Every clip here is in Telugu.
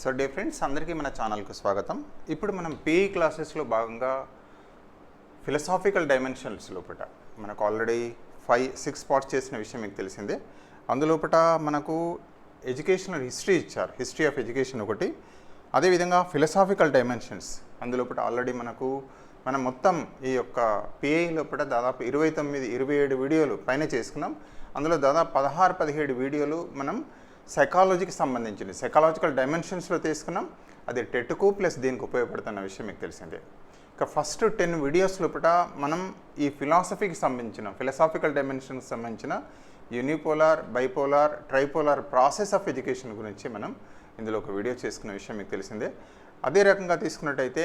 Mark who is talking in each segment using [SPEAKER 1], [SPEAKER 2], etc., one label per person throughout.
[SPEAKER 1] సో డే ఫ్రెండ్స్ అందరికీ మన ఛానల్కి స్వాగతం. ఇప్పుడు మనం పీఈ క్లాసెస్లో భాగంగా ఫిలసాఫికల్ డైమెన్షన్స్ లోపల మనకు ఆల్రెడీ ఫైవ్ సిక్స్ పార్ట్స్ చేసిన విషయం మీకు తెలిసిందే. అందులోపట మనకు ఎడ్యుకేషనల్ హిస్టరీ ఇచ్చారు. హిస్టరీ ఆఫ్ ఎడ్యుకేషన్ ఒకటి. అదేవిధంగా ఫిలసాఫికల్ డైమెన్షన్స్ అందులోపట ఆల్రెడీ మనకు మనం మొత్తం ఈ యొక్క పిఐ లోపల దాదాపు ఇరవై తొమ్మిది ఇరవై ఏడు వీడియోలు పైన చేసుకున్నాం. అందులో దాదాపు పదహారు పదిహేడు వీడియోలు మనం సైకాలజీకి సంబంధించింది. సైకాలజికల్ డైమెన్షన్స్లో తీసుకున్నాం. అది టెట్కు ప్లస్ దీనికి ఉపయోగపడుతున్న విషయం మీకు తెలిసిందే. ఇక ఫస్ట్ టెన్ వీడియోస్ లోపల మనం ఈ ఫిలాసఫీకి సంబంధించిన ఫిలాసాఫికల్ డైమెన్షన్కి సంబంధించిన unipolar bipolar tripolar process of education గురించి మనం ఇందులో ఒక వీడియో చేసుకున్న విషయం మీకు తెలిసిందే. అదే రకంగా తీసుకున్నట్టయితే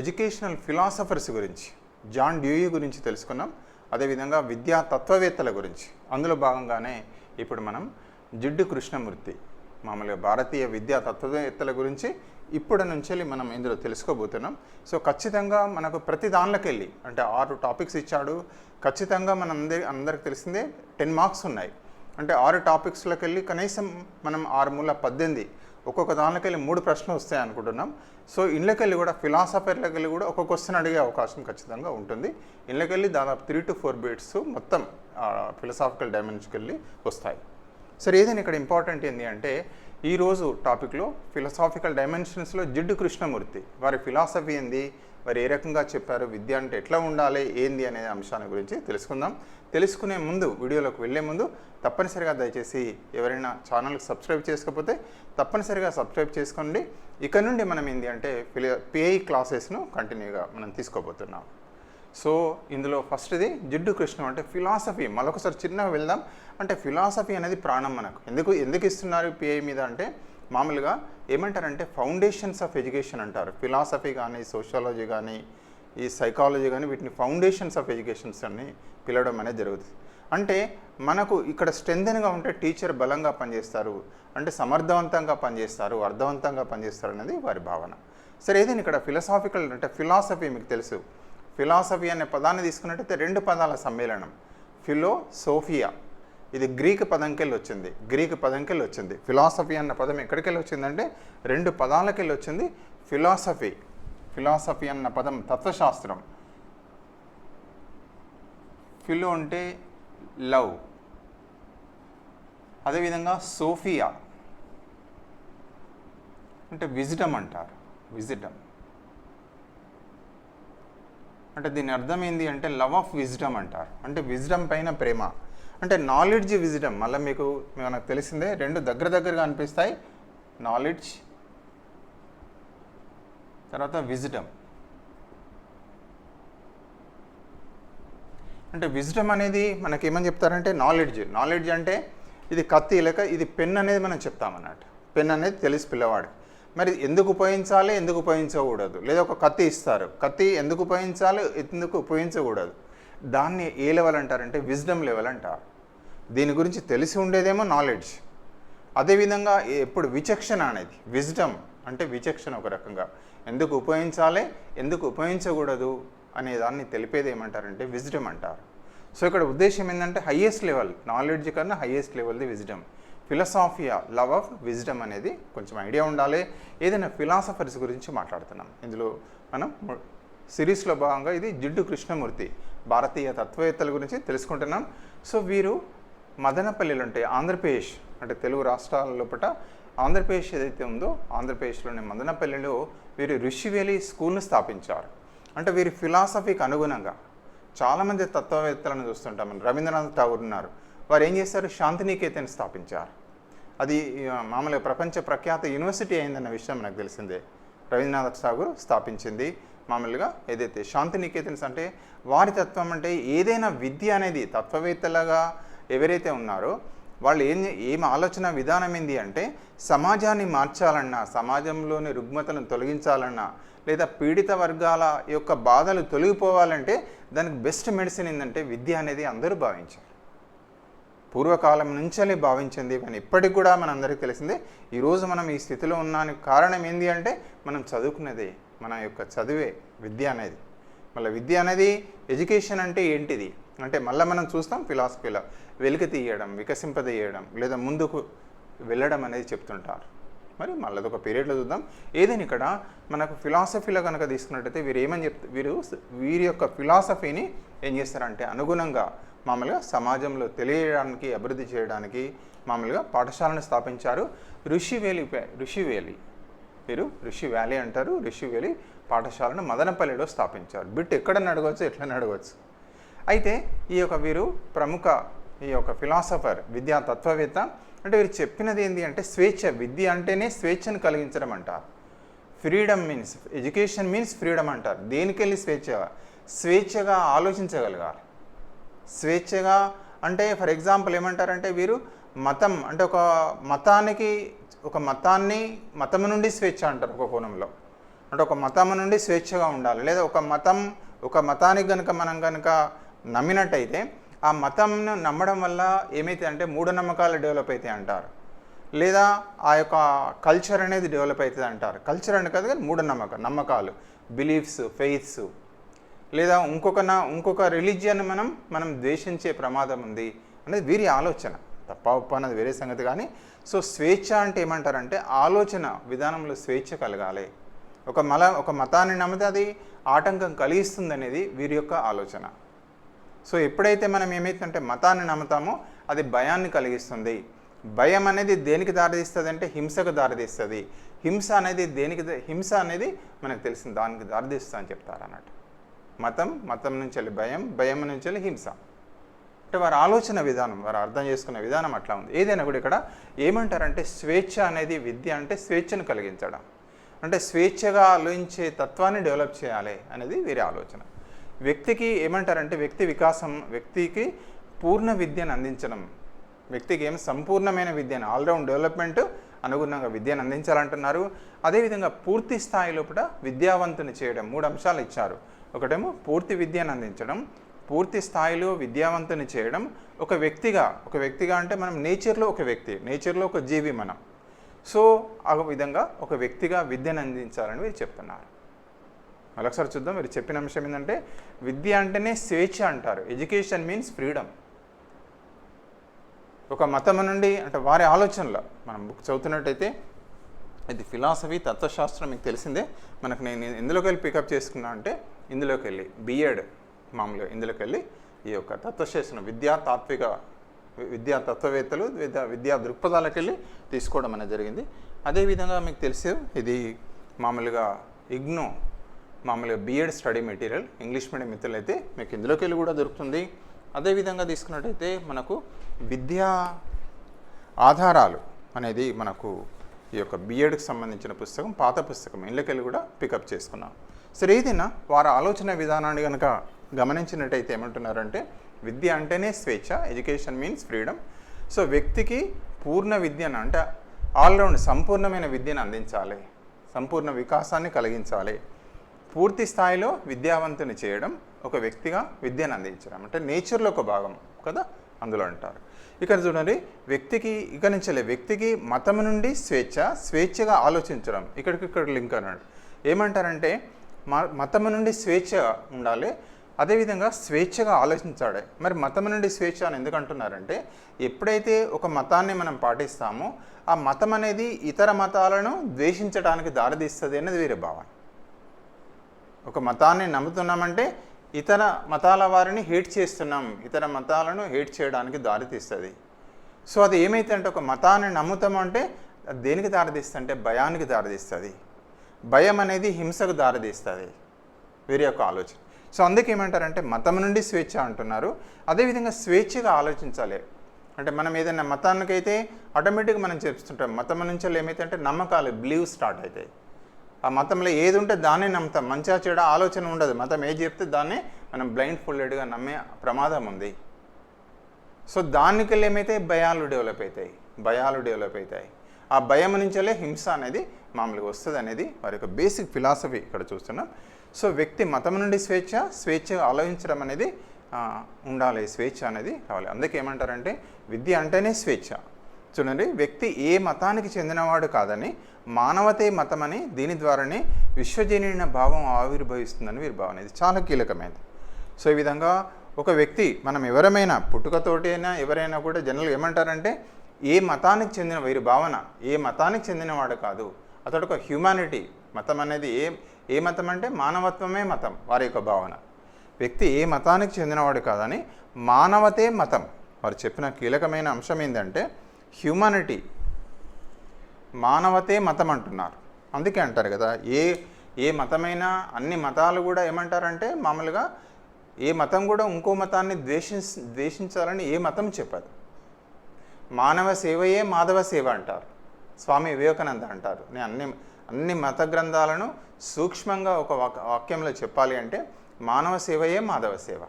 [SPEAKER 1] ఎడ్యుకేషనల్ ఫిలాసఫర్స్ గురించి జాన్ డ్యూయి గురించి తెలుసుకున్నాం. అదేవిధంగా విద్యా తత్వవేత్తల గురించి అందులో భాగంగానే ఇప్పుడు మనం జిడ్డు కృష్ణమూర్తి. మామూలుగా భారతీయ విద్యా తత్వవేత్తల గురించి ఇప్పటి నుంచి మనం ఇందులో తెలుసుకోబోతున్నాం. సో ఖచ్చితంగా మనకు ప్రతి దానిలోకి వెళ్ళి అంటే ఆరు టాపిక్స్ ఇచ్చాడు. ఖచ్చితంగా మన అందరి అందరికి తెలిసిందే టెన్ మార్క్స్ ఉన్నాయి. అంటే ఆరు టాపిక్స్లోకి వెళ్ళి కనీసం మనం ఆరు మూల పద్దెనిమిది ఒక్కొక్క దానిలోకి వెళ్ళి మూడు ప్రశ్నలు వస్తాయి అనుకుంటున్నాం. సో ఇళ్ళకి వెళ్ళి కూడా ఫిలాసఫర్లోకి వెళ్ళి కూడా ఒక క్వశ్చన్ అడిగే అవకాశం ఖచ్చితంగా ఉంటుంది. ఇళ్ళకి వెళ్ళి దాదాపు త్రీ టు ఫోర్ బీట్స్ మొత్తం ఫిలసాఫికల్ డైమెన్షన్కి వెళ్ళి వస్తాయి. సరే ఏదైనా ఇక్కడ ఇంపార్టెంట్ ఏంటి అంటే ఈరోజు టాపిక్లో ఫిలసాఫికల్ డైమెన్షన్స్లో జిడ్డు కృష్ణమూర్తి వారి ఫిలాసఫీ ఏంది వారు ఏ రకంగా చెప్పారు విద్య అంటే ఎట్లా ఉండాలి ఏంది అనే అంశాన్ని గురించి తెలుసుకుందాం. తెలుసుకునే ముందు వీడియోలోకి వెళ్ళే ముందు తప్పనిసరిగా దయచేసి ఎవరైనా ఛానల్కి సబ్స్క్రైబ్ చేసుకోకపోతే తప్పనిసరిగా సబ్స్క్రైబ్ చేసుకోండి. ఇక నుండి మనం ఏంటి అంటే ఫిలి పిఐ క్లాసెస్ను కంటిన్యూగా మనం తీసుకోబోతున్నాం. సో ఇందులో ఫస్ట్ది జిడ్డు కృష్ణం అంటే ఫిలాసఫీ. మరొకసారి చిన్నగా వెళ్దాం. అంటే ఫిలాసఫీ అనేది ప్రాణం మనకు. ఎందుకు ఎందుకు ఇస్తున్నారు పిఐ మీద అంటే మామూలుగా ఏమంటారంటే ఫౌండేషన్స్ ఆఫ్ ఎడ్యుకేషన్ అంటారు. ఫిలాసఫీ కానీ సోషాలజీ కానీ ఈ సైకాలజీ కానీ వీటిని ఫౌండేషన్స్ ఆఫ్ ఎడ్యుకేషన్స్ అని పిలవడం అనేది జరుగుతుంది. అంటే మనకు ఇక్కడ స్ట్రెంగ్గా ఉంటే టీచర్ బలంగా పనిచేస్తారు. అంటే సమర్థవంతంగా పనిచేస్తారు అర్థవంతంగా పనిచేస్తారు అనేది వారి భావన. సరే ఏదైనా ఇక్కడ ఫిలసాఫికల్ అంటే ఫిలాసఫీ మీకు తెలుసు. ఫిలాసఫీ అనే పదాన్ని తీసుకున్నట్టయితే రెండు పదాల సమ్మేళనం. ఫిలో సోఫియా. ఇది గ్రీక్ పదంకెళ్ళి వచ్చింది. గ్రీక్ పదంకెళ్ళి వచ్చింది. ఫిలాసఫీ అన్న పదం ఎక్కడికెళ్ళి వచ్చిందంటే రెండు పదాలకెళ్ళి వచ్చింది. ఫిలాసఫీ. ఫిలాసఫీ అన్న పదం తత్వశాస్త్రం. ఫిలో అంటే లవ్. అదేవిధంగా సోఫియా. అంటే విజిటమ్ అంటారు. విజిటమ్ అంటే దీని అర్థం ఏంటి అంటే లవ్ ఆఫ్ విజ్డమ్ అంటారు. అంటే విజ్డమ్ పైన ప్రేమ. అంటే నాలెడ్జ్ విజ్డమ్. మళ్ళీ మీకు మనకు తెలిసిందే రెండు దగ్గర దగ్గరగా అనిపిస్తాయి. నాలెడ్జ్ తర్వాత విజ్డమ్. అంటే విజ్డమ్ అనేది మనకి ఏమని చెప్తారంటే నాలెడ్జ్. నాలెడ్జ్ అంటే ఇది కత్తి లేక ఇది పెన్ అనేది మనం చెప్తామన్నట్టు పెన్ అనేది తెలిసి పిల్లవాడు మరి ఎందుకు ఉపయోగించాలి ఎందుకు ఉపయోగించకూడదు? లేదా ఒక కత్తి ఇస్తారు. కత్తి ఎందుకు ఉపయోగించాలి ఎందుకు ఉపయోగించకూడదు? దాన్ని ఏ లెవెల్ అంటారంటే విజ్డమ్ లెవెల్ అంటారు దీని గురించి తెలిసి ఉండేదేమో నాలెడ్జ్ అదేవిధంగా ఎప్పుడు విచక్షణ అనేది విజ్డమ్ అంటే విచక్షణ ఒక రకంగా. ఎందుకు ఉపయోగించాలి ఎందుకు ఉపయోగించకూడదు అనే దాన్ని తెలిపేది ఏమంటారంటే విజ్డమ్ అంటారు. సో ఇక్కడ ఉద్దేశం ఏంటంటే హయ్యెస్ట్ లెవెల్ నాలెడ్జ్ కన్నా హయ్యెస్ట్ లెవెల్ది విజ్డమ్ ఫిలసాఫియా లవ్ ఆఫ్ విజ్డమ్ అనేది కొంచెం ఐడియా ఉండాలి. ఏదైనా ఫిలాసఫర్స్ గురించి మాట్లాడుతున్నాం. ఇందులో మనం సిరీస్లో భాగంగా ఇది జిడ్డు కృష్ణమూర్తి భారతీయ తత్వవేత్తల గురించి తెలుసుకుంటున్నాం. సో వీరు మదనపల్లిలో ఉంటాయి ఆంధ్రప్రదేశ్ అంటే తెలుగు రాష్ట్రాల లోపల ఆంధ్రప్రదేశ్ ఏదైతే ఉందో ఆంధ్రప్రదేశ్లోని మదనపల్లిలో వీరు ఋషివేలి స్కూల్ను స్థాపించారు. అంటే వీరి ఫిలాసఫీకి అనుగుణంగా చాలామంది తత్వవేత్తలను చూస్తుంటాం. రవీంద్రనాథ్ ఠాగూర్ ఉన్నారు. వారు ఏం చేశారు? శాంతినికేతన్ స్థాపించారు. అది మామూలుగా ప్రపంచ ప్రఖ్యాత యూనివర్సిటీ అయిందన్న విషయం మనకు తెలిసిందే. రవీంద్రనాథ్ ఠాగూర్ స్థాపించింది. మామూలుగా ఏదైతే శాంతినికేతన్స్ అంటే వారి తత్వం అంటే ఏదైనా విద్య అనేది తత్వవేత్తలుగా ఎవరైతే ఉన్నారో వాళ్ళు ఏం ఏం ఆలోచన విధానం ఏంది అంటే సమాజాన్ని మార్చాలన్నా సమాజంలోని రుగ్మతలను తొలగించాలన్నా లేదా పీడిత వర్గాల యొక్క బాధలు తొలగిపోవాలంటే దానికి బెస్ట్ మెడిసిన్ ఏంటంటే విద్య అనేది అందరూ భావించారు. పూర్వకాలం నుంచే భావించింది కానీ ఇప్పటికి కూడా మనందరికీ తెలిసిందే. ఈరోజు మనం ఈ స్థితిలో ఉన్నానికి కారణం ఏంటి అంటే మనం చదువుకున్నదే మన యొక్క చదివే విద్య అనేది. మళ్ళీ విద్య అనేది ఎడ్యుకేషన్ అంటే ఏంటిది? అంటే మళ్ళీ మనం చూస్తాం ఫిలాసఫీలో వెలికి తీయడం వికసింపదీయడం లేదా ముందుకు వెళ్ళడం అనేది చెప్తుంటారు. మరి మళ్ళీ ఒక పీరియడ్లో చూద్దాం. ఏదైనా ఇక్కడ మనకు ఫిలాసఫీలో కనుక తీసుకున్నట్టయితే వీరు ఏమని చెప్తారు వీరు వీరి యొక్క ఫిలాసఫీని ఏం చేస్తారంటే అనుగుణంగా మామూలుగా సమాజంలో తెలియడానికి అభివృద్ధి చేయడానికి మామూలుగా పాఠశాలను స్థాపించారు. ఋషివేలి ఋషివేలి. వీరు ఋషి వ్యాలీ అంటారు. ఋషివేలి పాఠశాలను మదనపల్లిలో స్థాపించారు. బిట్ ఎక్కడ అడగవచ్చు ఎట్లా అడగవచ్చు అయితే ఈ యొక్క వీరు ప్రముఖ ఈ యొక్క ఫిలాసఫర్ విద్యా తత్వవేత్త అంటే వీరు చెప్పినది ఏంటి అంటే స్వేచ్ఛ విద్య అంటేనే స్వేచ్ఛను కలిగించడం అంటారు. Freedom means education means freedom అంటారు. దేనికెళ్ళి స్వేచ్ఛ? స్వేచ్ఛగా ఆలోచించగలగాలి. స్వేచ్ఛగా అంటే ఫర్ ఎగ్జాంపుల్ ఏమంటారంటే వీరు మతం అంటే ఒక మతానికి ఒక మతాన్ని మతం నుండి స్వేచ్ఛ అంటారు ఒక కోణంలో. అంటే ఒక మతం నుండి స్వేచ్ఛగా ఉండాలి. లేదా ఒక మతం ఒక మతానికి కనుక మనం కనుక నమ్మినట్టయితే ఆ మతంను నమ్మడం వల్ల ఏమైతే అంటే మూఢనమ్మకాలు డెవలప్ అవుతాయి అంటారు. లేదా ఆ యొక్క కల్చర్ అనేది డెవలప్ అవుతుంది అంటారు. కల్చర్ అంటే కాదు కానీ మూఢనమ్మకం నమ్మకాలు బిలీఫ్స్ ఫెయిత్స్ లేదా ఇంకొక నా ఇంకొక రిలీజియన్ మనం మనం ద్వేషించే ప్రమాదం ఉంది అనేది వీరి ఆలోచన. తప్ప ఉప్ప అన్నది వేరే సంగతి కానీ సో స్వేచ్ఛ అంటే ఏమంటారంటే ఆలోచన విధానంలో స్వేచ్ఛ కలగాలి. ఒక మల ఒక మతాన్ని నమ్మితే అది ఆటంకం కలిగిస్తుంది అనేది వీరి యొక్క ఆలోచన. సో ఎప్పుడైతే మనం ఏమైతుందంటే మతాన్ని నమ్ముతామో అది భయాన్ని కలిగిస్తుంది. భయం అనేది దేనికి దారితీస్తుంది అంటే హింసకు దారితీస్తుంది. హింస అనేది దేనికి హింస అనేది మనకు తెలిసింది దానికి దారితీస్తుంది అని చెప్తారు అన్నట్టు మతం మతం నుంచి వెళ్ళి భయం భయం నుంచి వెళ్ళి హింస. అంటే వారి ఆలోచన విధానం వారు అర్థం చేసుకునే విధానం అట్లా ఉంది. ఏదైనా కూడా ఇక్కడ ఏమంటారంటే స్వేచ్ఛ అనేది విద్య అంటే స్వేచ్ఛను కలిగించడం. అంటే స్వేచ్ఛగా ఆలోచించే తత్వాన్ని డెవలప్ చేయాలి అనేది వీరి ఆలోచన. వ్యక్తికి ఏమంటారంటే వ్యక్తి వికాసం వ్యక్తికి పూర్ణ విద్యను అందించడం. వ్యక్తికి ఏం సంపూర్ణమైన విద్యను ఆల్రౌండ్ డెవలప్మెంట్ అనుగుణంగా విద్యను అందించాలంటున్నారు. అదేవిధంగా పూర్తి స్థాయి లోపల విద్యావంతుని చేయడం మూడు అంశాలు ఇచ్చారు. ఒకటేమో పూర్తి విద్యను అందించడం పూర్తి స్థాయిలో విద్యావంతుని చేయడం. ఒక వ్యక్తిగా ఒక వ్యక్తిగా అంటే మనం నేచర్లో ఒక వ్యక్తి నేచర్లో ఒక జీవి మనం. సో ఆ విధంగా ఒక వ్యక్తిగా విద్యను అందించాలని వీరు చెప్తున్నారు. మరొకసారి చూద్దాం మీరు చెప్పిన అంశం ఏంటంటే విద్య అంటేనే స్వేచ్ఛ అంటారు. Education means freedom. ఒక మతం నుండి అంటే వారి ఆలోచనలో మనం బుక్ చదువుతున్నట్టయితే ఇది ఫిలాసఫీ తత్వశాస్త్రం మీకు తెలిసిందే. మనకు నేను ఎందులోకి వెళ్ళి పికప్ చేసుకున్నా అంటే ఇందులోకి వెళ్ళి బిఎడ్ మామూలుగా ఇందులోకి వెళ్ళి ఈ యొక్క తత్వశాస్త్రం విద్యా తాత్విక విద్యా తత్వవేత్తలు విద్యా విద్యా దృక్పథాలకు వెళ్ళి తీసుకోవడం అనేది జరిగింది. అదేవిధంగా మీకు తెలుసు ఇది మామూలుగా ఇగ్నో మామూలుగా BEd study material English medium మిత్రులు అయితే మీకు ఇందులోకి వెళ్ళి కూడా దొరుకుతుంది. అదేవిధంగా తీసుకున్నట్టయితే మనకు విద్యా ఆధారాలు అనేది మనకు ఈ యొక్క బిఎడ్కి సంబంధించిన పుస్తకం పాత పుస్తకం ఇళ్ళకెళ్ళి కూడా పికప్ చేసుకున్నాం. సరే ఏదైనా వారి ఆలోచన విధానాన్ని కనుక గమనించినట్టయితే ఏమంటున్నారంటే విద్య అంటేనే స్వేచ్ఛ ఎడ్యుకేషన్ మీన్స్ ఫ్రీడమ్ సో వ్యక్తికి పూర్ణ విద్యను అంటే ఆల్రౌండ్ సంపూర్ణమైన విద్యను అందించాలి సంపూర్ణ వికాసాన్ని కలిగించాలి. పూర్తి స్థాయిలో విద్యావంతుని చేయడం ఒక వ్యక్తిగా విద్యను అందించడం. అంటే నేచర్లో ఒక భాగం కదా అందులో అంటారు. ఇక్కడ చూడండి వ్యక్తికి ఇక నుంచే వ్యక్తికి మతం నుండి స్వేచ్ఛ స్వేచ్ఛగా ఆలోచించడం. ఇక్కడికి ఇక్కడ లింక్ అన్నాడు. ఏమంటారంటే మ మతం నుండి స్వేచ్ఛ ఉండాలి అదేవిధంగా స్వేచ్ఛగా ఆలోచించాడే మరి మతం నుండి స్వేచ్ఛ అని ఎందుకు అంటున్నారంటే ఎప్పుడైతే ఒక మతాన్ని మనం పాటిస్తామో ఆ మతం అనేది ఇతర మతాలను ద్వేషించడానికి దారితీస్తుంది అనేది వీరి భావన. ఒక మతాన్ని నమ్ముతున్నామంటే ఇతర మతాల వారిని హేట్ చేస్తున్నాం. ఇతర మతాలను హేట్ చేయడానికి దారితీస్తుంది సో అది ఏమైతే అంటే ఒక మతాన్ని నమ్ముతామంటే దేనికి దారితీస్తుంది అంటే భయానికి దారితీస్తుంది భయం అనేది హింసకు దారితీస్తుంది వీరి యొక్క ఆలోచన. సో అందుకే ఏమంటారంటే మతం నుండి స్వేచ్ఛ అంటున్నారు. అదేవిధంగా స్వేచ్ఛగా ఆలోచించాలి. అంటే మనం ఏదైనా మతానికైతే ఆటోమేటిక్గా మనం చెప్తుంటాం మతం నుంచి ఏమైతే అంటే నమ్మకాలు బిలీవ్ స్టార్ట్ అవుతాయి. ఆ మతంలో ఏది ఉంటే దాన్నే నమ్ముతాం. మంచిగా చెడ ఆలోచన ఉండదు. మతం ఏది చెప్తే దాన్నే మనం బ్లైండ్ ఫుల్డెడ్గా నమ్మే ప్రమాదం ఉంది. సో దానికి ఏమైతే భయాలు డెవలప్ అవుతాయి? భయాలు డెవలప్ అవుతాయి. ఆ భయం నుంచే హింస అనేది మామూలుగా వస్తుంది అనేది వారి యొక్క బేసిక్ ఫిలాసఫీ ఇక్కడ చూస్తున్నాం. సో వ్యక్తి మతం నుండి స్వేచ్ఛ స్వేచ్ఛ ఆలోచించడం అనేది ఉండాలి. స్వేచ్ఛ అనేది కావాలి అందుకే ఏమంటారంటే విద్య అంటేనే స్వేచ్ఛ. చూడండి వ్యక్తి ఏ మతానికి చెందినవాడు కాదని మానవతే మతమని దీని ద్వారానే విశ్వజనీన భావం ఆవిర్భవిస్తుందని వీరి భావన. ఇది చాలా కీలకమైనది. సో ఈ విధంగా ఒక వ్యక్తి మనం ఎవరమైనా పుట్టుకతోటి అయినా ఎవరైనా కూడా జనరల్గా ఏమంటారంటే ఏ మతానికి చెందిన వీరి భావన ఏ మతానికి చెందినవాడు కాదు. అతడు ఒక హ్యూమానిటీ మతం అనేది ఏ ఏ మతం అంటే మానవత్వమే మతం వారి యొక్క భావన. వ్యక్తి ఏ మతానికి చెందినవాడు కాదని మానవతే మతం. వారు చెప్పిన కీలకమైన అంశం ఏంటంటే హ్యూమానిటీ. మానవతే మతం అంటున్నారు అందుకే అంటారు కదా ఏ ఏ మతమైనా అన్ని మతాలు కూడా ఏమంటారంటే మామూలుగా ఏ మతం కూడా ఇంకో మతాన్ని ద్వేషి ద్వేషించాలని ఏ మతం చెప్పదు. మానవ సేవయే మాధవ సేవ అంటారు. స్వామి వివేకానంద అంటారు. నేను అన్ని అన్ని మత గ్రంథాలను సూక్ష్మంగా ఒక వాక్- వాక్యంలో చెప్పాలి అంటే మానవ సేవయే మాధవ సేవ.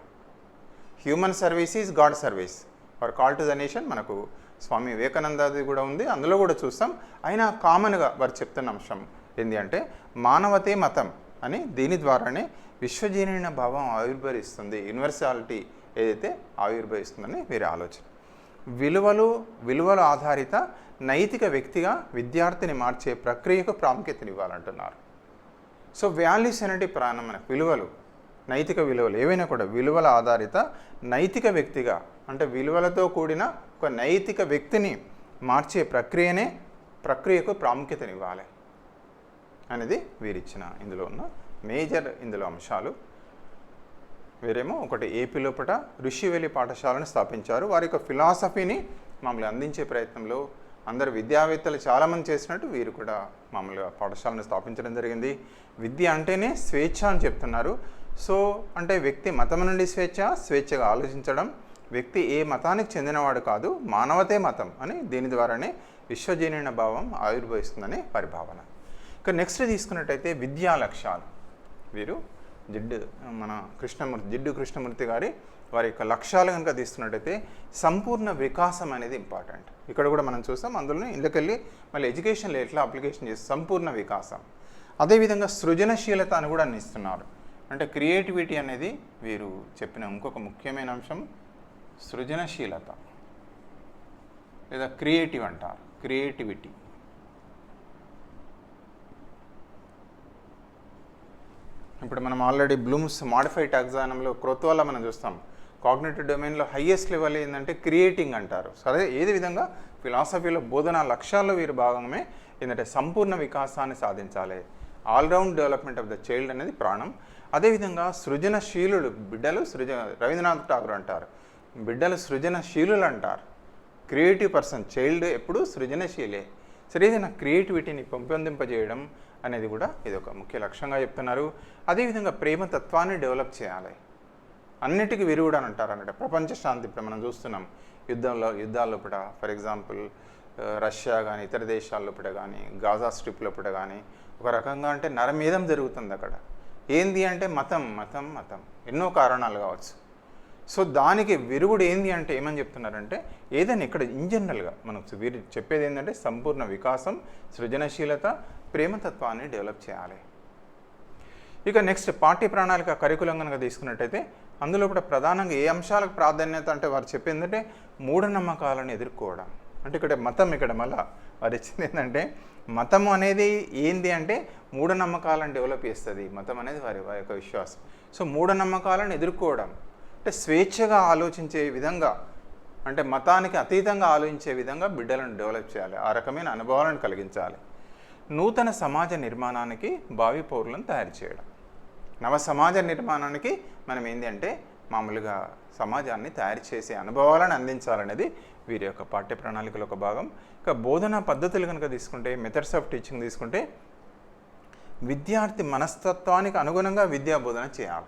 [SPEAKER 1] Human service is God service. For call to the nation మనకు స్వామి వివేకానందది కూడా ఉంది. అందులో కూడా చూస్తాం. అయినా కామన్గా వారు చెప్తున్న అంశం ఏంటి అంటే మానవతే మతం అని దీని ద్వారానే విశ్వజనీన భావం ఆవిర్భవిస్తుంది. యూనివర్సాలిటీ ఏదైతే ఆవిర్భవిస్తుందని వీరి ఆలోచన. విలువలు విలువల ఆధారిత నైతిక వ్యక్తిగా విద్యార్థిని మార్చే ప్రక్రియకు ప్రాముఖ్యతనివ్వాలంటున్నారు. సో వాల్యూస్ అనేటి ప్రాణం మనకు. విలువలు నైతిక విలువలు ఏవైనా కూడా విలువల ఆధారిత నైతిక వ్యక్తిగా అంటే విలువలతో కూడిన ఒక నైతిక వ్యక్తిని మార్చే ప్రక్రియనే ప్రక్రియకు ప్రాముఖ్యతనివ్వాలి అనేది వీరిచ్చిన ఇందులో ఉన్న మేజర్ ఇందులో అంశాలు. వీరేమో ఒకటి ఏపీ లోపల ఋషివెలి పాఠశాలను స్థాపించారు. వారి యొక్క ఫిలాసఫీని మమ్మల్ని అందించే ప్రయత్నంలో అందరు విద్యావేత్తలు చాలామంది చేసినట్టు వీరు కూడా మామూలుగా పాఠశాలను స్థాపించడం జరిగింది. విద్య అంటేనే స్వేచ్ఛ అని చెప్తున్నారు. సో అంటే వ్యక్తి మతం నుండి స్వేచ్ఛ స్వేచ్ఛగా ఆలోచించడం. వ్యక్తి ఏ మతానికి చెందినవాడు కాదు మానవతే మతం అని దీని ద్వారానే విశ్వజనీన భావం ఆవిర్భవిస్తుందని వారి భావన ఇక నెక్స్ట్ తీసుకున్నట్టయితే విద్యా లక్ష్యాలు. వీరు జిడ్డు మన కృష్ణమూర్తి జిడ్డు కృష్ణమూర్తి గారి వారి యొక్క లక్ష్యాలు కనుక తీసుకున్నట్టయితే సంపూర్ణ వికాసం అనేది ఇంపార్టెంట్. ఇక్కడ కూడా మనం చూస్తాం అందులో ఇందుకెళ్ళి మళ్ళీ ఎడ్యుకేషన్లో ఎట్లా అప్లికేషన్ చేసి సంపూర్ణ వికాసం. అదేవిధంగా సృజనశీలత అని కూడా అందిస్తున్నారు. అంటే క్రియేటివిటీ అనేది వీరు చెప్పిన ఇంకొక ముఖ్యమైన అంశం సృజనశీలత. లేదా క్రియేటివ్ అంటారు. క్రియేటివిటీ. ఇప్పుడు మనం ఆల్రెడీ బ్లూమ్స్ మాడిఫైడ్ టాక్సానంలో క్రొత్త మనం చూస్తాం. కాగ్నేటివ్ డొమైన్లో హయ్యెస్ట్ లెవెల్ ఏంటంటే క్రియేటింగ్ అంటారు. సరే ఏది విధంగా ఫిలాసఫీలో బోధన లక్ష్యాల్లో వీరి భాగమే ఏంటంటే సంపూర్ణ వికాసాన్ని సాధించాలి. All round development of the child అనేది ప్రాణం. అదేవిధంగా సృజనశీలుడు బిడ్డలు సృజ రవీంద్రనాథ్ ఠాగూర్ అంటారు. బిడ్డలు సృజనశీలులు అంటారు. క్రియేటివ్ పర్సన్ చైల్డ్ ఎప్పుడూ సృజనశీలే. సరే ఏదైనా క్రియేటివిటీని పెంపొందింపజేయడం అనేది కూడా ఇది ఒక ముఖ్య లక్ష్యంగా చెప్తున్నారు. అదేవిధంగా ప్రేమ తత్వాన్ని డెవలప్ చేయాలి. అన్నిటికీ విరుగుడు అని అంటారు అన్నట్టు ప్రపంచ శాంతి ఇప్పుడు మనం చూస్తున్నాం. యుద్ధంలో యుద్ధాల్లో ఫర్ ఎగ్జాంపుల్ రష్యా కానీ ఇతర దేశాల్లో ఇప్పుడు కానీ గాజా స్ట్రిప్ ఇప్పుడు కానీ ఒక రకంగా అంటే నరమేధం జరుగుతుంది అక్కడ. ఏంది అంటే మతం మతం మతం. ఎన్నో కారణాలు కావచ్చు. సో దానికి విరుగుడు ఏంది అంటే ఏమని చెప్తున్నారంటే ఏదైనా ఇక్కడ ఇన్ జనరల్గా మనం వీరు చెప్పేది ఏంటంటే సంపూర్ణ వికాసం సృజనశీలత ప్రేమతత్వాన్ని డెవలప్ చేయాలి. ఇక నెక్స్ట్ పార్టీ ప్రణాళిక కరికులం కనుక తీసుకున్నట్టయితే అందులో కూడా ప్రధానంగా ఏ అంశాలకు ప్రాధాన్యత అంటే వారు చెప్పింది మూఢనమ్మకాలను ఎదుర్కోవడం. అంటే ఇక్కడ మతం ఇక్కడ మళ్ళా వారు ఇచ్చింది ఏంటంటే మతం అనేది ఏంది అంటే మూఢనమ్మకాలను డెవలప్ చేస్తుంది. మతం అనేది వారి వారి యొక్క విశ్వాసం. సో మూఢనమ్మకాలను ఎదుర్కోవడం. అంటే స్వేచ్ఛగా ఆలోచించే విధంగా అంటే మతానికి అతీతంగా ఆలోచించే విధంగా బిడ్డలను డెవలప్ చేయాలి. ఆ రకమైన అనుభవాలను కలిగించాలి. నూతన సమాజ నిర్మాణానికి భావి పౌరులను తయారు చేయడం. నవ సమాజ నిర్మాణానికి మనం ఏంటి అంటే మామూలుగా సమాజాన్ని తయారు చేసే అనుభవాలను అందించాలనేది వీరి యొక్క పాఠ్య ప్రణాళికలో ఒక భాగం. ఇక బోధనా పద్ధతులు కనుక తీసుకుంటే మెథడ్స్ ఆఫ్ టీచింగ్ తీసుకుంటే విద్యార్థి మనస్తత్వానికి అనుగుణంగా విద్యా బోధన చేయాలి.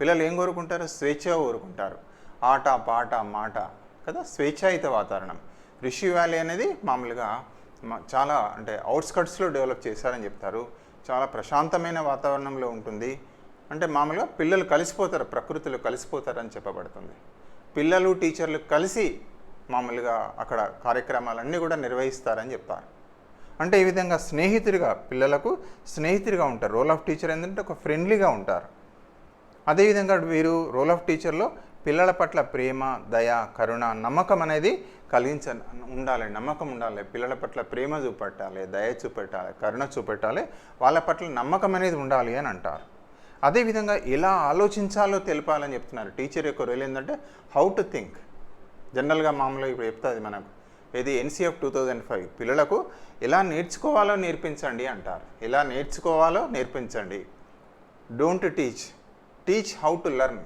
[SPEAKER 1] పిల్లలు ఏం కోరుకుంటారు? స్వేచ్ఛగా కోరుకుంటారు. ఆట పాట మాట కదా? స్వేచ్ఛాయుత వాతావరణం. రిషి వ్యాలీ అనేది మామూలుగా చాలా అంటే అవుట్స్కట్స్లో డెవలప్ చేశారని చెప్తారు. చాలా ప్రశాంతమైన వాతావరణంలో ఉంటుంది. అంటే మామూలుగా పిల్లలు కలిసిపోతారు ప్రకృతిలో కలిసిపోతారని చెప్పబడుతుంది. పిల్లలు టీచర్లు కలిసి మామూలుగా అక్కడ కార్యక్రమాలన్నీ కూడా నిర్వహిస్తారని చెప్తారు. అంటే ఈ విధంగా స్నేహితుడిగా పిల్లలకు స్నేహితుడిగా ఉంటారు. రోల్ ఆఫ్ టీచర్ ఏంటంటే ఒక ఫ్రెండ్లీగా ఉంటారు. అదేవిధంగా వీరు రోల్ ఆఫ్ టీచర్లో పిల్లల పట్ల ప్రేమ దయ కరుణ నమ్మకం అనేది కలిగించ ఉండాలి నమ్మకం ఉండాలి. పిల్లల పట్ల ప్రేమ చూపెట్టాలి దయ చూపెట్టాలి కరుణ చూపెట్టాలి. వాళ్ళ పట్ల నమ్మకం అనేది ఉండాలి అని అంటారు. అదేవిధంగా ఎలా ఆలోచించాలో తెలపాలని చెప్తున్నారు. టీచర్ యొక్క రోల్ ఏంటంటే హౌ టు థింక్ జనరల్గా మామూలుగా ఇప్పుడు చెప్తుంది మనకు. ఇది ఎన్సిఎఫ్ టూ థౌజండ్ ఫైవ్ పిల్లలకు ఎలా నేర్చుకోవాలో నేర్పించండి అంటారు. ఎలా నేర్చుకోవాలో నేర్పించండి. Don't teach teach how to learn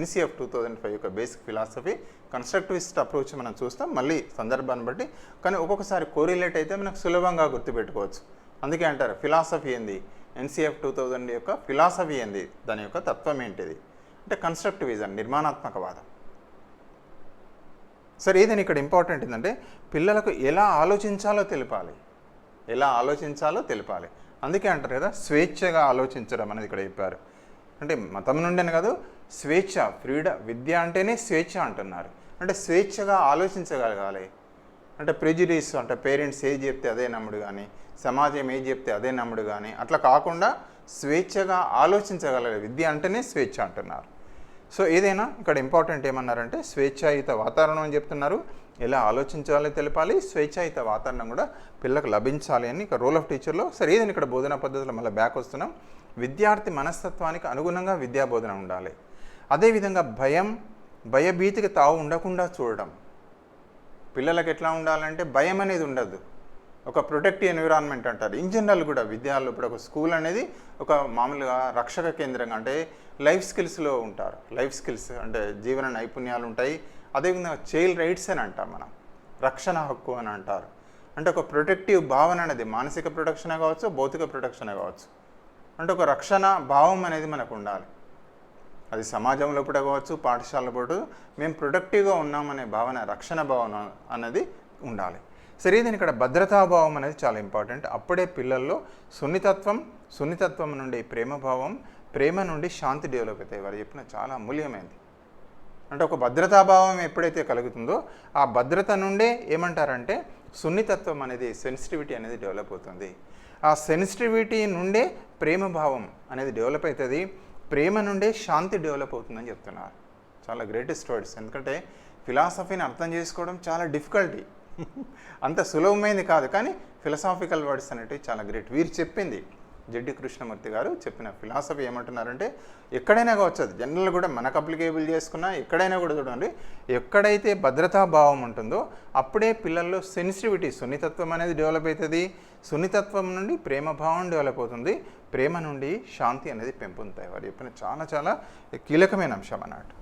[SPEAKER 1] NCF two thousand five యొక్క బేసిక్ ఫిలాసఫీ కన్స్ట్రక్టివిస్ట్ అప్రోచ్ మనం చూస్తాం. మళ్ళీ సందర్భాన్ని బట్టి కానీ ఒక్కొక్కసారి కోరిలేట్ అయితే మనకు సులభంగా గుర్తుపెట్టుకోవచ్చు. అందుకే అంటారు ఫిలాసఫీ ఏంది? ఎన్సిఎఫ్ టూ థౌజండ్ యొక్క ఫిలాసఫీ ఏంది? దాని యొక్క తత్వం ఏంటిది? అంటే కన్స్ట్రక్టివిజం నిర్మాణాత్మకవాదం. సరే ఏదైనా ఇక్కడ ఇంపార్టెంట్ ఏంటంటే పిల్లలకు ఎలా ఆలోచించాలో తెలపాలి. ఎలా ఆలోచించాలో తెలపాలి. అందుకే అంటారు కదా స్వేచ్ఛగా ఆలోచించడం అనేది ఇక్కడ చెప్పారు. అంటే మతం నుండేనే కాదు స్వేచ్ఛ ఫ్రీడ విద్య అంటేనే స్వేచ్ఛ అంటున్నారు. అంటే స్వేచ్ఛగా ఆలోచించగలగాలి. అంటే ప్రెజుడీస్ అంటే పేరెంట్స్ ఏది చెప్తే అదే నమ్ముడు కానీ సమాజం ఏది చెప్తే అదే నమ్ముడు కానీ అట్లా కాకుండా స్వేచ్ఛగా ఆలోచించగలరు విద్య అంటేనే స్వేచ్ఛ అంటున్నారు. సో ఏదైనా ఇక్కడ ఇంపార్టెంట్ ఏమన్నారంటే స్వేచ్ఛాయుత వాతావరణం అని చెప్తున్నారు. ఎలా ఆలోచించాలో తెలపాలి స్వేచ్ఛాయుత వాతావరణం కూడా పిల్లలకు లభించాలి అని ఇక రోల్ ఆఫ్ టీచర్లో సరే ఏదైనా ఇక్కడ బోధనా పద్ధతిలో మళ్ళీ బ్యాక్ వస్తున్నాం. విద్యార్థి మనస్తత్వానికి అనుగుణంగా విద్యా బోధన ఉండాలి. అదేవిధంగా భయం భయభీతికి తావు ఉండకుండా చూడడం పిల్లలకు ఎట్లా ఉండాలంటే భయం అనేది ఉండదు. ఒక ప్రొటెక్టివ్ ఎన్విరాన్మెంట్ అంటారు. ఇన్ జనరల్ కూడా విద్యార్థులు ఇప్పుడు ఒక స్కూల్ అనేది ఒక మామూలుగా రక్షక కేంద్రంగా అంటే లైఫ్ స్కిల్స్లో ఉంటారు. లైఫ్ స్కిల్స్ అంటే జీవన నైపుణ్యాలు ఉంటాయి. అదేవిధంగా చైల్డ్ రైట్స్ అని అంటాం మనం. రక్షణ హక్కు అని అంటారు. అంటే ఒక ప్రొటెక్టివ్ భావన అనేది మానసిక ప్రొటెక్షన్ కావచ్చు భౌతిక ప్రొటెక్షన్ కావచ్చు. అంటే ఒక రక్షణ భావం అనేది మనకు ఉండాలి. అది సమాజంలో కూడా కావచ్చు పాఠశాలలో కూడా మేము ప్రొడక్టివ్గా ఉన్నామనే భావన రక్షణ భావన అనేది ఉండాలి. సరే దీని ఇక్కడ భద్రతాభావం అనేది చాలా ఇంపార్టెంట్ అప్పుడే పిల్లల్లో సున్నితత్వం సున్నితత్వం నుండి ప్రేమభావం ప్రేమ నుండి శాంతి డెవలప్ అవుతాయి. వారు చెప్పిన చాలా అమూల్యమైనది అంటే ఒక భద్రతాభావం ఎప్పుడైతే కలుగుతుందో ఆ భద్రత నుండే ఏమంటారంటే సున్నితత్వం అనేది సెన్సిటివిటీ అనేది డెవలప్ అవుతుంది. ఆ సెన్సిటివిటీ నుండే ప్రేమభావం అనేది డెవలప్ అవుతుంది. ప్రేమ నుండే శాంతి డెవలప్ అవుతుందని చెప్తున్నారు. చాలా గ్రేటెస్ట్ వర్డ్స్ ఎందుకంటే ఫిలాసఫీని అర్థం చేసుకోవడం చాలా డిఫికల్టీ అంత సులభమైంది కాదు కానీ ఫిలసాఫికల్ వర్డ్స్ అనేటివి చాలా గ్రేట్ వీరు చెప్పింది జడ్డి కృష్ణమూర్తి గారు చెప్పిన ఫిలాసఫీ ఏమంటున్నారంటే ఎక్కడైనా కావచ్చు జనరల్ కూడా మనకు అప్లికేబుల్ చేసుకున్నా ఎక్కడైనా కూడా చూడండి ఎక్కడైతే భద్రతా భావం ఉంటుందో అప్పుడే పిల్లల్లో సెన్సిటివిటీ సున్నితత్వం అనేది డెవలప్ అవుతుంది. సున్నితత్వం నుండి ప్రేమ భావం డెవలప్ అవుతుంది ప్రేమ నుండి శాంతి అనేది పెంపొందుతాయి. వారు చెప్పిన చాలా చాలా కీలకమైన అంశం అన్నట్టు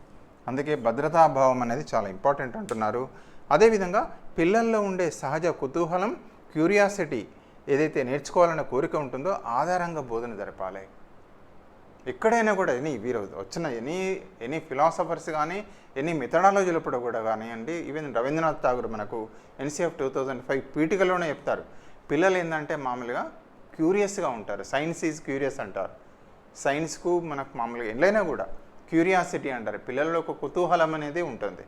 [SPEAKER 1] అందుకే భద్రతా భావం అనేది చాలా ఇంపార్టెంట్ అంటున్నారు. అదేవిధంగా పిల్లల్లో ఉండే సహజ కుతూహలం క్యూరియాసిటీ ఏదైతే నేర్చుకోవాలనే కోరిక ఉంటుందో ఆధారంగా బోధన జరపాలి. ఎక్కడైనా కూడా ఎనీ వీరు వచ్చిన ఎనీ ఎనీ ఫిలాసఫర్స్ కానీ ఎనీ మెథడాలజీలో కూడా కానివ్వండి ఈవెన్ రవీంద్రనాథ్ ఠాగూర్ మనకు ఎన్సీఎఫ్ టూ థౌజండ్ ఫైవ్ పీఠికలోనే చెప్తారు. పిల్లలు ఏంటంటే మామూలుగా క్యూరియస్గా ఉంటారు. సైన్స్ ఈజ్ క్యూరియస్ అంటారు. సైన్స్కు మనకు మామూలుగా ఎట్లయినా కూడా క్యూరియాసిటీ అంటారు. పిల్లల్లో ఒక కుతూహలం అనేది ఉంటుంది.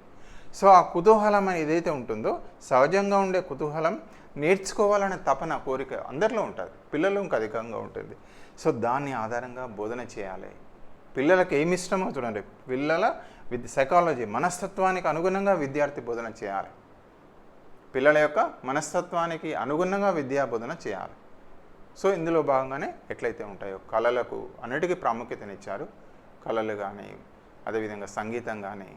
[SPEAKER 1] సో ఆ కుతూహలం అనేది ఏదైతే ఉంటుందో సహజంగా ఉండే కుతూహలం నేర్చుకోవాలనే తపన కోరిక అందరిలో ఉంటుంది. పిల్లలు ఇంకా అధికంగా ఉంటుంది. సో దాన్ని ఆధారంగా బోధన చేయాలి. పిల్లలకు ఏమి ఇష్టమో చూడండి. పిల్లల విద్ సైకాలజీ మనస్తత్వానికి అనుగుణంగా విద్యార్థి బోధన చేయాలి. పిల్లల యొక్క మనస్తత్వానికి అనుగుణంగా విద్యా బోధన చేయాలి. సో ఇందులో భాగంగానే ఎట్లయితే ఉంటాయో కళలకు అన్నిటికీ ప్రాముఖ్యతనిచ్చారు. కళలు కానీ అదేవిధంగా సంగీతం కానీ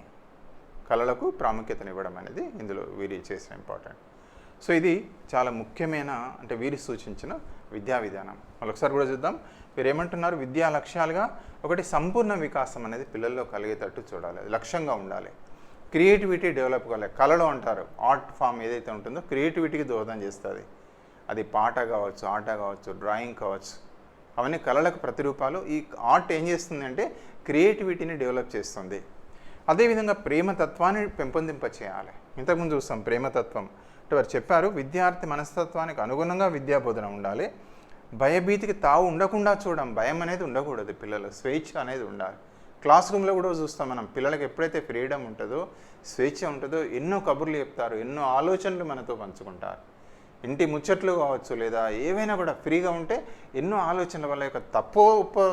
[SPEAKER 1] కళలకు ప్రాముఖ్యతనివ్వడం అనేది ఇందులో వీరి చేసిన ఇంపార్టెంట్. సో ఇది చాలా ముఖ్యమైన అంటే వీరి సూచించిన విద్యా విధానం. మరొకసారి కూడా చూద్దాం. వీరు ఏమంటున్నారు విద్యా లక్ష్యాలుగా ఒకటి సంపూర్ణ వికాసం అనేది పిల్లల్లో కలిగేటట్టు చూడాలి. అది లక్ష్యంగా ఉండాలి. క్రియేటివిటీ డెవలప్ కావాలి కళలు అంటారు. ఆర్ట్ ఫామ్ ఏదైతే ఉంటుందో క్రియేటివిటీకి దోహదం చేస్తుంది. అది పాట కావచ్చు ఆట కావచ్చు డ్రాయింగ్ కావచ్చు అవన్నీ కళలకు ప్రతిరూపాలు. ఈ ఆర్ట్ ఏం చేస్తుంది అంటే క్రియేటివిటీని డెవలప్ చేస్తుంది. అదేవిధంగా ప్రేమతత్వాన్ని పెంపొందింప చేయాలి. ఇంతకుముందు చూస్తాం ప్రేమతత్వం అంటే వారు చెప్పారు విద్యార్థి మనస్తత్వానికి అనుగుణంగా విద్యా బోధన ఉండాలి. భయభీతికి తావు ఉండకుండా చూడడం భయం అనేది ఉండకూడదు పిల్లలు. స్వేచ్ఛ అనేది ఉండాలి. క్లాస్ రూమ్లో కూడా చూస్తాం మనం. పిల్లలకి ఎప్పుడైతే ఫ్రీడమ్ ఉంటుందో స్వేచ్ఛ ఉంటుందో ఎన్నో కబుర్లు చెప్తారు ఎన్నో ఆలోచనలు మనతో పంచుకుంటారు. ఇంటి ముచ్చట్లు కావచ్చు లేదా ఏవైనా కూడా ఫ్రీగా ఉంటే ఎన్నో ఆలోచనల వల్ల యొక్క తప్పో ఉప్పో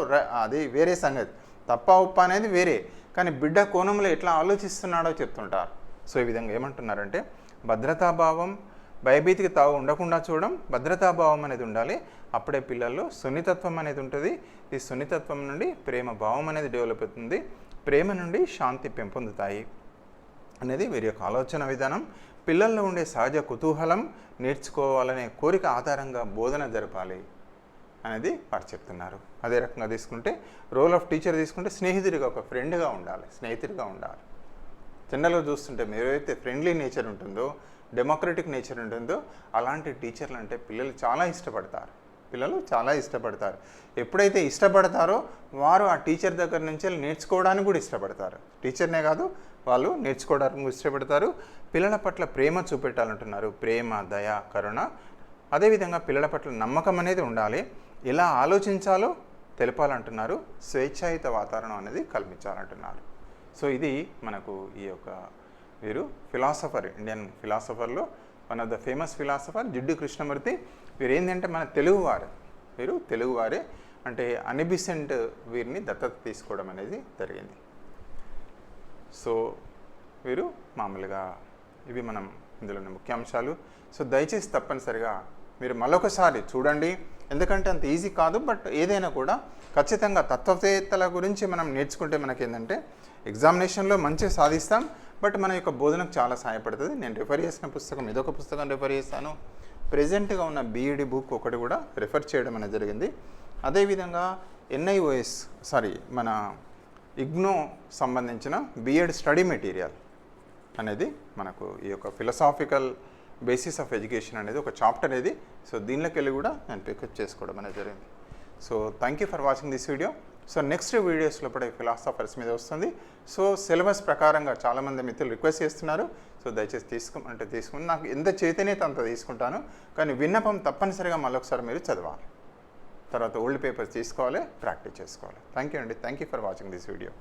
[SPEAKER 1] అది వేరే సంగతి. తప్ప ఉప్ప అనేది వేరే. కానీ బిడ్డ కోణంలో ఎట్లా ఆలోచిస్తున్నాడో చెప్తుంటారు. సో ఈ విధంగా ఏమంటున్నారంటే భద్రతాభావం భయభీతికి తావు ఉండకుండా చూడడం భద్రతాభావం అనేది ఉండాలి. అప్పుడే పిల్లల్లో సున్నితత్వం అనేది ఉంటుంది. ఈ సున్నితత్వం నుండి ప్రేమ భావం అనేది డెవలప్ అవుతుంది. ప్రేమ నుండి శాంతి పెంపొందుతాయి అనేది వీరి యొక్క ఆలోచన విధానం. పిల్లల్లో ఉండే సహజ కుతూహలం నేర్చుకోవాలనే కోరిక ఆధారంగా బోధన జరపాలి అనేది వారు చెప్తున్నారు. అదే రకంగా తీసుకుంటే రోల్ ఆఫ్ టీచర్ తీసుకుంటే స్నేహితుడిగా ఒక ఫ్రెండ్గా ఉండాలి స్నేహితుడిగా ఉండాలి. జనరల్గా చూస్తుంటే మీరైతే ఫ్రెండ్లీ నేచర్ ఉంటుందో డెమోక్రటిక్ నేచర్ ఉంటుందో అలాంటి టీచర్లు అంటే పిల్లలు చాలా ఇష్టపడతారు. పిల్లలు చాలా ఇష్టపడతారు. ఎప్పుడైతే ఇష్టపడతారో వారు ఆ టీచర్ దగ్గర నుంచి నేర్చుకోవడానికి కూడా ఇష్టపడతారు. టీచర్నే కాదు వాళ్ళు నేర్చుకోవడానికి ఇష్టపడతారు. పిల్లల పట్ల ప్రేమ చూపెట్టాలంటున్నారు. ప్రేమ దయ కరుణ. అదేవిధంగా పిల్లల పట్ల నమ్మకం అనేది ఉండాలి. ఎలా ఆలోచించాలో తెలపాలంటున్నారు. స్వేచ్ఛాయుత వాతావరణం అనేది కల్పించాలంటున్నారు. సో ఇది మనకు ఈ యొక్క వీరు philosopher Indian ఫిలాసఫర్లో one of the famous philosopher Jiddu Krishnamurti. వీరు ఏంటంటే మన తెలుగువారు వీరు. తెలుగువారే అంటే అనిబిసెంట్ వీరిని దత్తత తీసుకోవడం అనేది జరిగింది. సో వీరు మామూలుగా ఇవి మనం ఇందులోని ముఖ్యాంశాలు. సో దయచేసి తప్పనిసరిగా మీరు మరొకసారి చూడండి. ఎందుకంటే అంత ఈజీ కాదు బట్ ఏదైనా కూడా ఖచ్చితంగా తత్వవేత్తల గురించి మనం నేర్చుకుంటే మనకేంటంటే ఎగ్జామినేషన్లో మంచి సాధిస్తాం. బట్ మన యొక్క బోధనకు చాలా సహాయపడుతుంది. నేను రిఫర్ చేసిన పుస్తకం ఇదొక పుస్తకం రిఫర్ చేస్తాను. ప్రెజెంట్గా ఉన్న బీఈడి బుక్ ఒకటి కూడా రిఫర్ చేయడం అనేది జరిగింది. అదేవిధంగా ఎన్ఐఓఎస్ సారీ మన ఇగ్నో సంబంధించిన బీఎడ్ స్టడీ మెటీరియల్ అనేది మనకు ఈ యొక్క ఫిలసాఫికల్ బేసిస్ ఆఫ్ ఎడ్యుకేషన్ అనేది ఒక చాప్టర్ అనేది. సో దీనిలోకి వెళ్ళి కూడా నేను పికప్ చేసుకోవడం అనేది జరిగింది. So thank you for watching this video. So next వీడియోస్లో కూడా ఫిలాసఫర్స్ మీద వస్తుంది. సో సిలబస్ ప్రకారంగా చాలామంది మిత్రులు రిక్వెస్ట్ చేస్తున్నారు. సో దయచేసి తీసుకు అంటే తీసుకుని నాకు ఎంత చైతన్యత అంత తీసుకుంటాను. కానీ విన్నపం తప్పనిసరిగా మళ్ళొకసారి మీరు చదవాలి. తర్వాత ఓల్డ్ పేపర్స్ తీసుకోవాలి ప్రాక్టీస్ చేసుకోవాలి. థ్యాంక్ యూ అండి. Thank you for watching this video.